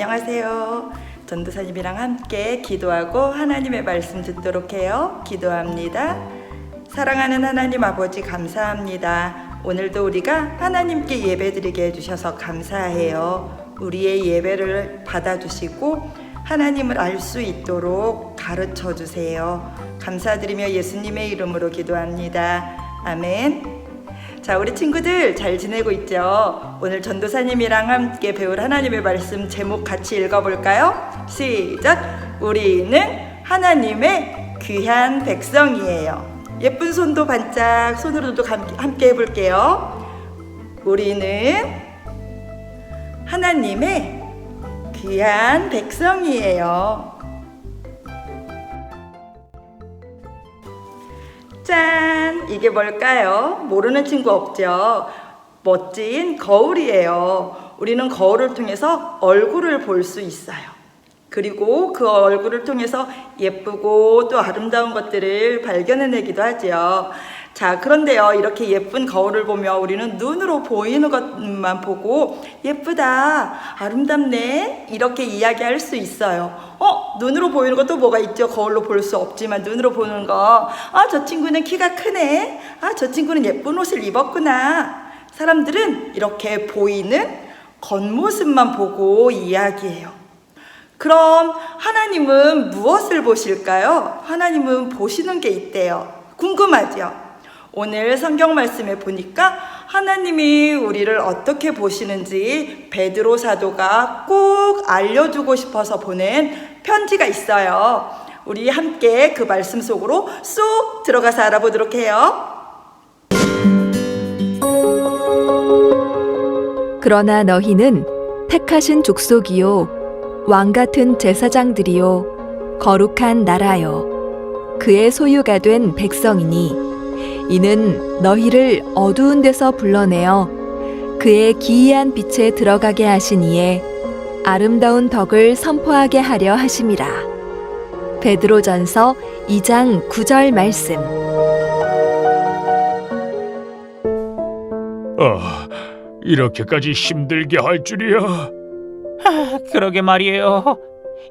안녕하세요. 전도사님이랑 함께 기도하고 하나님의 말씀 듣도록 해요. 기도합니다. 사랑하는 하나님 아버지 감사합니다. 오늘도 우리가 하나님께 예배드리게 해주셔서 감사해요. 우리의 예배를 받아주시고 하나님을 알 수 있도록 가르쳐 주세요. 감사드리며 예수님의 이름으로 기도합니다. 아멘. 자, 우리 친구들 잘 지내고 있죠? 오늘 전도사님이랑 함께 배울 하나님의 말씀 제목 같이 읽어볼까요? 시작! 우리는 하나님의 귀한 백성이에요. 예쁜 손도 반짝, 손으로도 감- 함께 해볼게요. 우리는 하나님의 귀한 백성이에요. 짠! 이게 뭘까요? 모르는 친구 없죠? 멋진 거울이에요. 우리는 거울을 통해서 얼굴을 볼 수 있어요. 그리고 그 얼굴을 통해서 예쁘고 또 아름다운 것들을 발견해내기도 하지요. 자, 그런데요, 이렇게 예쁜 거울을 보며 우리는 눈으로 보이는 것만 보고 예쁘다, 아름답네, 이렇게 이야기할 수 있어요. 어, 눈으로 보이는 것도 뭐가 있죠? 거울로 볼 수 없지만 눈으로 보는 거. 아, 저 친구는 키가 크네. 아, 저 친구는 예쁜 옷을 입었구나. 사람들은 이렇게 보이는 겉모습만 보고 이야기해요. 그럼 하나님은 무엇을 보실까요? 하나님은 보시는 게 있대요. 궁금하죠? 오늘 성경 말씀에 보니까 하나님이 우리를 어떻게 보시는지 베드로 사도가 꼭 알려주고 싶어서 보낸 편지가 있어요. 우리 함께 그 말씀 속으로 쏙 들어가서 알아보도록 해요. 그러나 너희는 택하신 족속이요 왕 같은 제사장들이요 거룩한 나라요 그의 소유가 된 백성이니 이는 너희를 어두운 데서 불러내어 그의 기이한 빛에 들어가게 하신 이에 아름다운 덕을 선포하게 하려 하심이라 베드로전서 2장 9절 말씀 아, 이렇게까지 힘들게 할 줄이야. 아, 그러게 말이에요.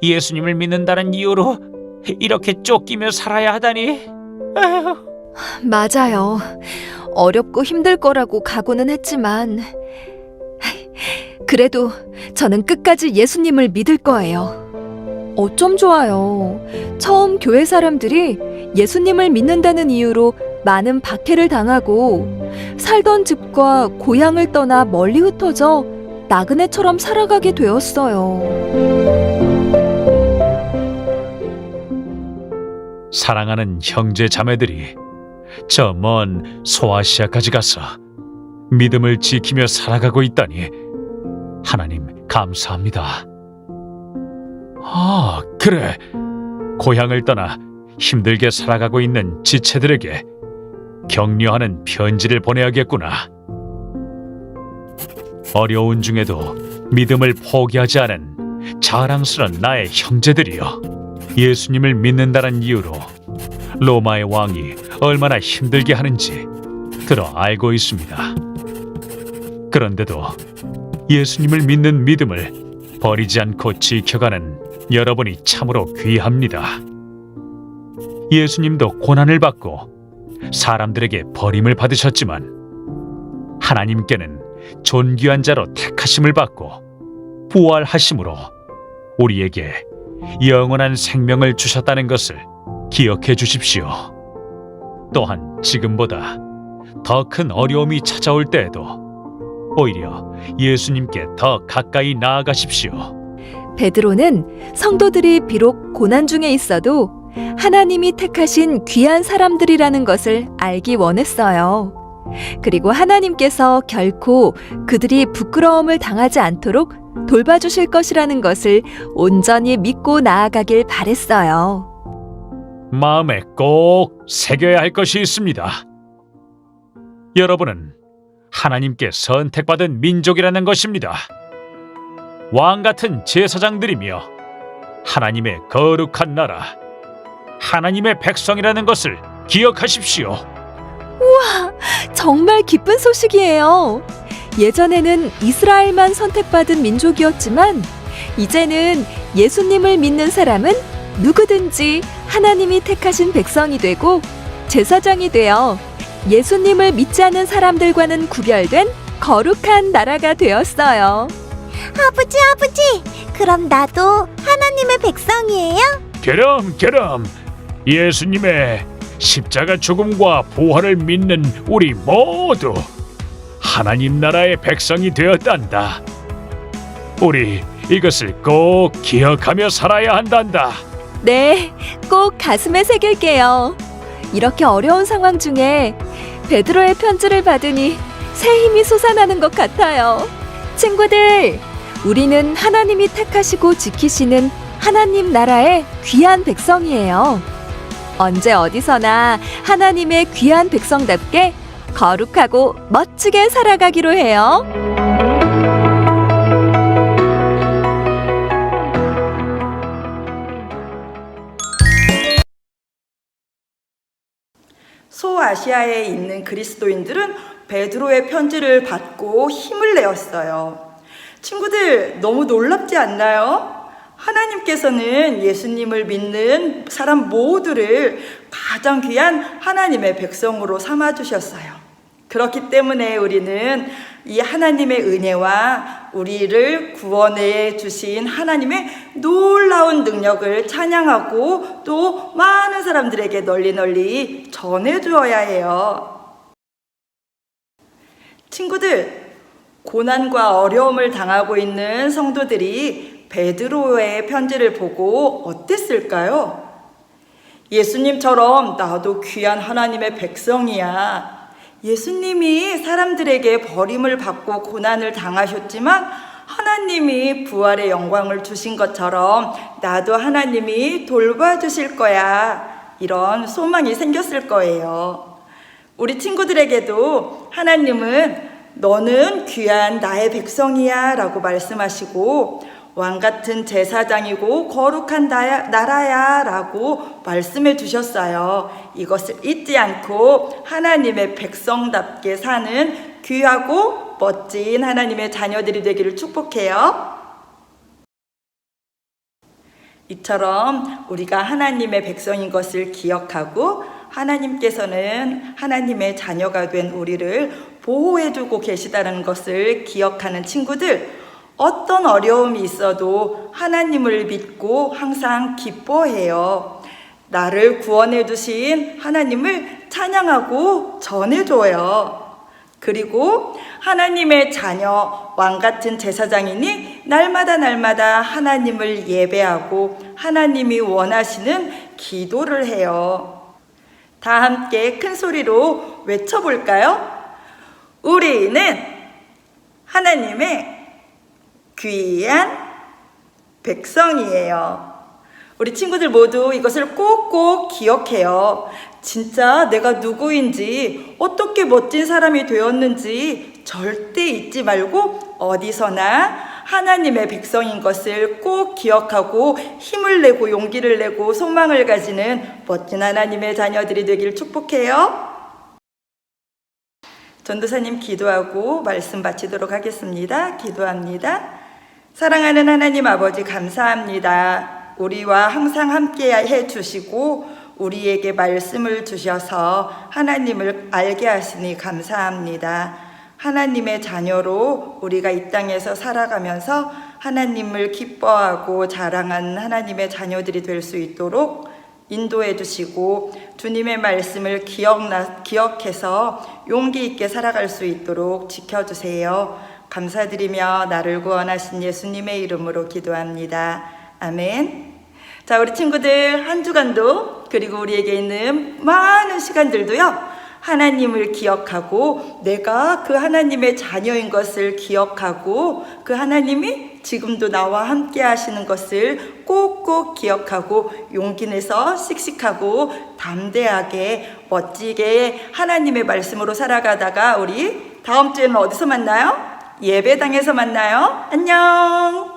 예수님을 믿는다는 이유로 이렇게 쫓기며 살아야 하다니. 아휴, 맞아요. 어렵고 힘들 거라고 각오는 했지만, 그래도 저는 끝까지 예수님을 믿을 거예요. 어쩜 좋아요. 처음 교회 사람들이 예수님을 믿는다는 이유로 많은 박해를 당하고, 살던 집과 고향을 떠나 멀리 흩어져 나그네처럼 살아가게 되었어요. 사랑하는 형제 자매들이 저 먼 소아시아까지 가서 믿음을 지키며 살아가고 있다니 하나님 감사합니다. 아, 그래. 고향을 떠나 힘들게 살아가고 있는 지체들에게 격려하는 편지를 보내야겠구나. 어려운 중에도 믿음을 포기하지 않은 자랑스런 나의 형제들이여. 예수님을 믿는다는 이유로 로마의 왕이 얼마나 힘들게 하는지 들어 알고 있습니다. 그런데도 예수님을 믿는 믿음을 버리지 않고 지켜가는 여러분이 참으로 귀합니다. 예수님도 고난을 받고 사람들에게 버림을 받으셨지만 하나님께는 존귀한 자로 택하심을 받고 부활하심으로 우리에게 영원한 생명을 주셨다는 것을 기억해 주십시오. 또한 지금보다 더 큰 어려움이 찾아올 때에도 오히려 예수님께 더 가까이 나아가십시오. 베드로는 성도들이 비록 고난 중에 있어도 하나님이 택하신 귀한 사람들이라는 것을 알기 원했어요. 그리고 하나님께서 결코 그들이 부끄러움을 당하지 않도록 돌봐주실 것이라는 것을 온전히 믿고 나아가길 바랬어요. 마음에 꼭 새겨야 할 것이 있습니다. 여러분은 하나님께 선택받은 민족이라는 것입니다. 왕 같은 제사장들이며 하나님의 거룩한 나라, 하나님의 백성이라는 것을 기억하십시오. 정말 기쁜 소식이에요. 예전에는 이스라엘만 선택받은 민족이었지만 이제는 예수님을 믿는 사람은 누구든지 하나님이 택하신 백성이 되고 제사장이 되어 예수님을 믿지 않는 사람들과는 구별된 거룩한 나라가 되었어요. 아버지, 아버지, 그럼 나도 하나님의 백성이에요? 게럼 게럼 예수님의 십자가 죽음과 부활을 믿는 우리 모두 하나님 나라의 백성이 되었단다. 우리 이것을 꼭 기억하며 살아야 한단다. 네, 꼭 가슴에 새길게요. 이렇게 어려운 상황 중에 베드로의 편지를 받으니 새 힘이 솟아나는 것 같아요. 친구들, 우리는 하나님이 택하시고 지키시는 하나님 나라의 귀한 백성이에요. 언제 어디서나 하나님의 귀한 백성답게 거룩하고 멋지게 살아가기로 해요. 소아시아에 있는 그리스도인들은 베드로의 편지를 받고 힘을 내었어요. 친구들, 너무 놀랍지 않나요? 하나님께서는 예수님을 믿는 사람 모두를 가장 귀한 하나님의 백성으로 삼아주셨어요. 그렇기 때문에 우리는 이 하나님의 은혜와 우리를 구원해 주신 하나님의 놀라운 능력을 찬양하고 또 많은 사람들에게 널리 널리 전해 주어야 해요. 친구들, 고난과 어려움을 당하고 있는 성도들이 베드로의 편지를 보고 어땠을까요? 예수님처럼 나도 귀한 하나님의 백성이야. 예수님이 사람들에게 버림을 받고 고난을 당하셨지만 하나님이 부활의 영광을 주신 것처럼 나도 하나님이 돌봐주실 거야. 이런 소망이 생겼을 거예요. 우리 친구들에게도 하나님은 너는 귀한 나의 백성이야 라고 말씀하시고 왕 같은 제사장이고 거룩한 나라야 라고 말씀해 주셨어요. 이것을 잊지 않고 하나님의 백성답게 사는 귀하고 멋진 하나님의 자녀들이 되기를 축복해요. 이처럼 우리가 하나님의 백성인 것을 기억하고 하나님께서는 하나님의 자녀가 된 우리를 보호해주고 계시다는 것을 기억하는 친구들, 어떤 어려움이 있어도 하나님을 믿고 항상 기뻐해요. 나를 구원해 주신 하나님을 찬양하고 전해줘요. 그리고 하나님의 자녀, 왕 같은 제사장이니 날마다 날마다 하나님을 예배하고 하나님이 원하시는 기도를 해요. 다 함께 큰 소리로 외쳐볼까요? 우리는 하나님의 귀한 백성이에요. 우리 친구들 모두 이것을 꼭꼭 기억해요. 진짜 내가 누구인지, 어떻게 멋진 사람이 되었는지 절대 잊지 말고 어디서나 하나님의 백성인 것을 꼭 기억하고 힘을 내고 용기를 내고 소망을 가지는 멋진 하나님의 자녀들이 되길 축복해요. 전도사님 기도하고 말씀 바치도록 하겠습니다. 기도합니다. 사랑하는 하나님 아버지 감사합니다. 우리와 항상 함께 해 주시고 우리에게 말씀을 주셔서 하나님을 알게 하시니 감사합니다. 하나님의 자녀로 우리가 이 땅에서 살아가면서 하나님을 기뻐하고 자랑하는 하나님의 자녀들이 될 수 있도록 인도해 주시고 주님의 말씀을 기억나, 기억해서 용기 있게 살아갈 수 있도록 지켜주세요. 감사드리며 나를 구원하신 예수님의 이름으로 기도합니다. 아멘. 자, 우리 친구들 한 주간도 그리고 우리에게 있는 많은 시간들도요. 하나님을 기억하고 내가 그 하나님의 자녀인 것을 기억하고 그 하나님이 지금도 나와 함께 하시는 것을 꼭꼭 기억하고 용기 내서 씩씩하고 담대하게 멋지게 하나님의 말씀으로 살아가다가 우리 다음 주에는 어디서 만나요? 예배당에서 만나요. 안녕.